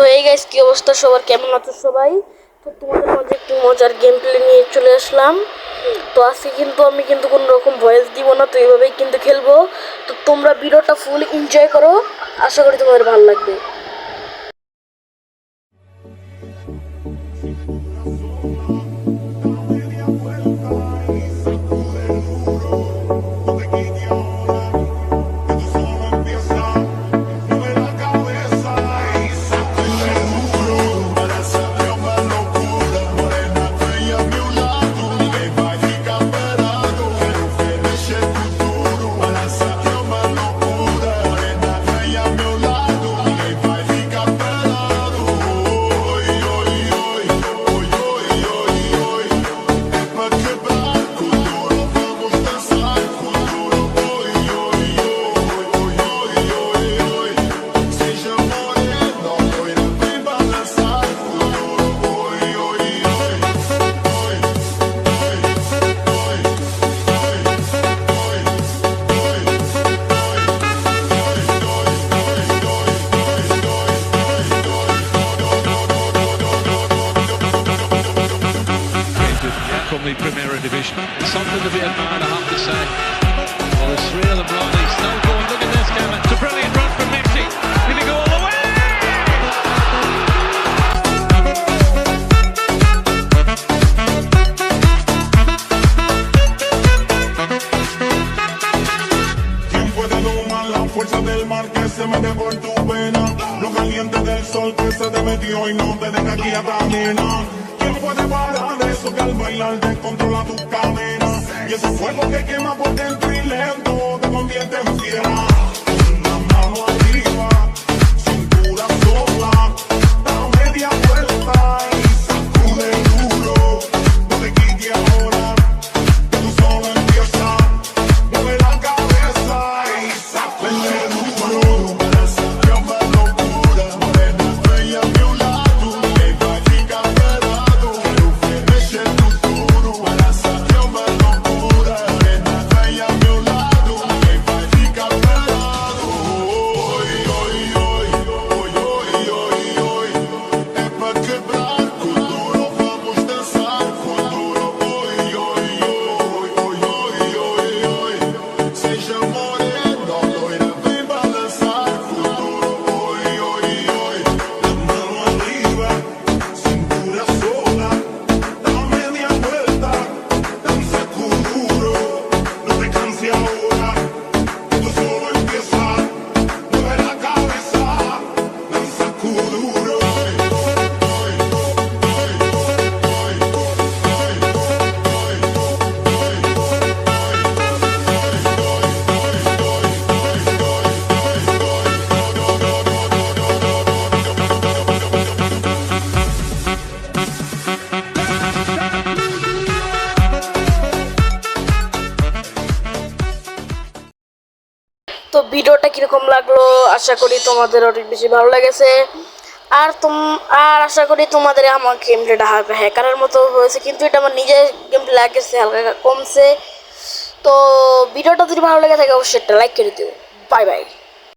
তো এই গাইস কি অবস্থা? সবার কেমন আছো সবাই? তো তোমাদের মাঝে একটু মজার গেম প্লে নিয়ে চলে আসলাম। তো আজকে কিন্তু আমি কিন্তু কোনো রকম ভয়েস দিব না, তো এইভাবেই কিন্তু খেলব। তো তোমরা ভিডিওটা ফুল এনজয় করো। আশা করি তোমাদের ভালো লাগবে। The Primera Division. It's something to be admired, I have to say. Well, of them still going. Look at this, Kevin. It's a brilliant run from Messi. Did he go all the way? ¿Quién puede domar la fuerza del mar que se tu pena? Lo caliente del sol que se te metió y no te deja aquí a nena. ¿Quién puede parar eso que al bailar descontrola tus cadenas? Y ese fuego que quema por dentro y lento te convierte en ভিডিওটা কীরকম লাগল? আশা করি তোমাদের অনেক বেশি ভালো লেগেছে। আর তোম, আর আশা করি তোমাদের আমার গেম প্লেটা হালকা হ্যাকারের মতো হয়েছে। কিন্তু এটা আমার নিজের গেম প্লে লাগেছে, হালকা কমছে। তো ভিডিওটা যদি ভালো লেগে থাকে, অবশ্যই একটা লাইক করে দিও। Bye bye